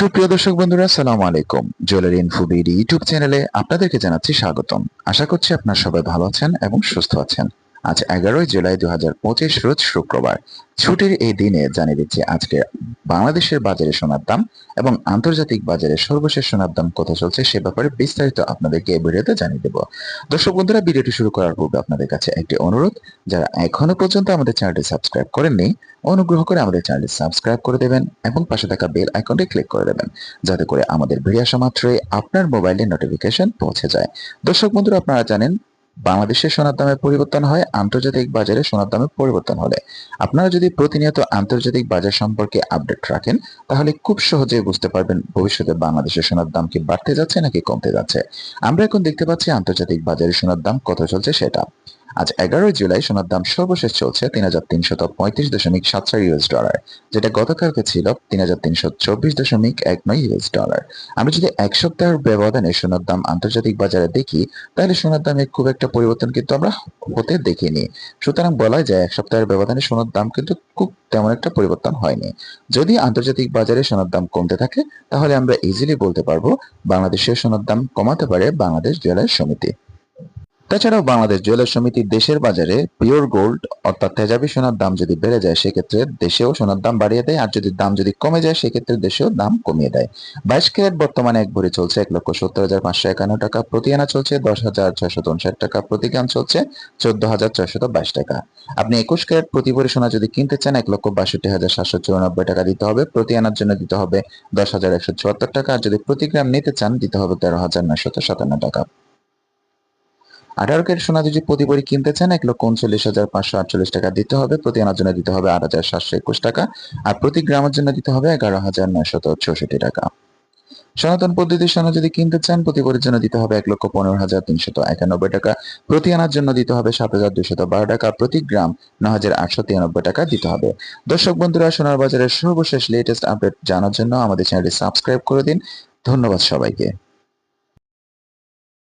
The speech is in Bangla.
সুপ্রিয় দর্শক বন্ধুরা সালাম আলাইকুম। জুয়েলারি ইনফো বিডি ইউটিউব চ্যানেলে আপনাদেরকে জানাচ্ছি স্বাগতম। আশা করছি আপনারা সবাই ভালো আছেন এবং সুস্থ আছেন। আজ এগারোই জুলাই দু হাজার পঁচিশ, রোজ শুক্রবার। ছুটির এই দিনে জানিয়ে দিচ্ছি আজকে বাংলাদেশের বাজারে সোনার দাম এবং আন্তর্জাতিক বাজারে সর্বশেষ সোনার দাম কত চলছে সে ব্যাপারে বিস্তারিত আপনাদেরকে এই ভিডিওতে জানিয়ে দেব। দর্শক বন্ধুরা, ভিডিওটি শুরু করার পূর্বে আপনাদের কাছে একটি অনুরোধ, যারা এখনও পর্যন্ত আমাদের চ্যানেলটি সাবস্ক্রাইব করেননি, অনুগ্রহ করে আমাদের চ্যানেলটি সাবস্ক্রাইব করে দেবেন এবং পাশে থাকা বেল আইকনটি ক্লিক করে দেবেন, যাতে করে আমাদের ভিডিও আসা মাত্রই আপনার মোবাইলে নোটিফিকেশন পৌঁছে যায়। দর্শক বন্ধুরা, আপনারা জানেন বাংলাদেশের সোনার দামের পরিবর্তন হয়, আন্তর্জাতিক বাজারে সোনার দামের পরিবর্তন হলে। আপনারা যদি প্রতিনিয়ত আন্তর্জাতিক বাজার সম্পর্কে আপডেট রাখেন, তাহলে খুব সহজে বুঝতে পারবেন ভবিষ্যতে বাংলাদেশের সোনার দাম কি বাড়তে যাচ্ছে নাকি কমতে যাচ্ছে। আমরা এখন দেখতে পাচ্ছি আন্তর্জাতিক বাজারে সোনার দাম কত চলছে সেটা। আজ এগারোই জুলাই সোনার দাম সর্বশেষ চলছে তিন হাজার তিনশত পঁয়ত্রিশ দশমিক সাত চার ইউএস ডলার, যেটা গতকালকে ছিল তিন হাজার তিনশো চব্বিশ দশমিক এক নয় ইউএস ডলার। আমরা যদি এক সপ্তাহের ব্যবধানে সোনার দাম আন্তর্জাতিক বাজারে দেখি, তাহলে সোনার দামে খুব একটা পরিবর্তন কিন্তু আমরা হতে দেখিনি। সুতরাং বলা যায় এক সপ্তাহের ব্যবধানে সোনার দাম কিন্তু খুব তেমন একটা পরিবর্তন হয়নি। যদি আন্তর্জাতিক বাজারে সোনার দাম কমতে থাকে, তাহলে আমরা ইজিলি বলতে পারব বাংলাদেশের সোনার দাম কমাতে পারে বাংলাদেশ জুয়েলার্স সমিতি। তাছাড়াও বাংলাদেশ জুয়েলার্স সমিতি দেশের বাজারে পিওর গোল্ড অর্থাৎ তেজাবি সোনার দাম যদি বেড়ে যায়, সেক্ষেত্রে দেশেও সোনার দাম বাড়িয়ে দেয়। আর যদি দাম যদি কমে যায়, সেক্ষেত্রে দেশেও দাম কমিয়ে দেয়। বাইশ ক্যারেট বর্তমানে এক ভরি চলছে এক লক্ষ সত্তর হাজার পাঁচশো একান্ন টাকা। প্রতি আনা চলছে দশ হাজার ছয়শত উনষাট টাকা। প্রতি গ্রাম চলছে চোদ্দ হাজার ছয়শত বাইশ টাকা। আপনি একুশ ক্যারেট প্রতি ভরি সোনা যদি কিনতে চান, এক লক্ষ বাষট্টি হাজার সাতশো চুরানব্বই টাকা দিতে হবে। প্রতি আনার জন্য দিতে হবে দশ হাজার একশো চুয়াত্তর টাকা। আর যদি প্রতি গ্রাম নিতে চান, দিতে হবে তেরো হাজার নয়শত সাতান্ন টাকা। আঠারো ক্যারেট সোনা যদি প্রতি ভরি কিনতে চান এক লক্ষ উনচল্লিশ হাজার পাঁচশো আটচল্লিশ টাকা দিতে হবে, প্রতি আনার জন্য দিতে হবে আট হাজার সাতশো একুশ টাকা, আর প্রতি গ্রামের জন্য দিতে হবে এগারো হাজার নয়শত চৌষট্টি টাকা। সনাতন পদ্ধতির সোনা যদি কিনতে চান প্রতি জন্য দিতে হবে এক লক্ষ পনেরো হাজার তিনশত একানব্বই টাকা, প্রতি আনার জন্য দিতে হবে সাত হাজার দুশত বারো টাকা, প্রতি গ্রাম ন হাজার আটশো তিরানব্বই টাকা দিতে হবে। দর্শক বন্ধুরা, সোনার বাজারের সর্বশেষ লেটেস্ট আপডেট জানার জন্য আমাদের চ্যানেলটি সাবস্ক্রাইব করে দিন। ধন্যবাদ সবাইকে।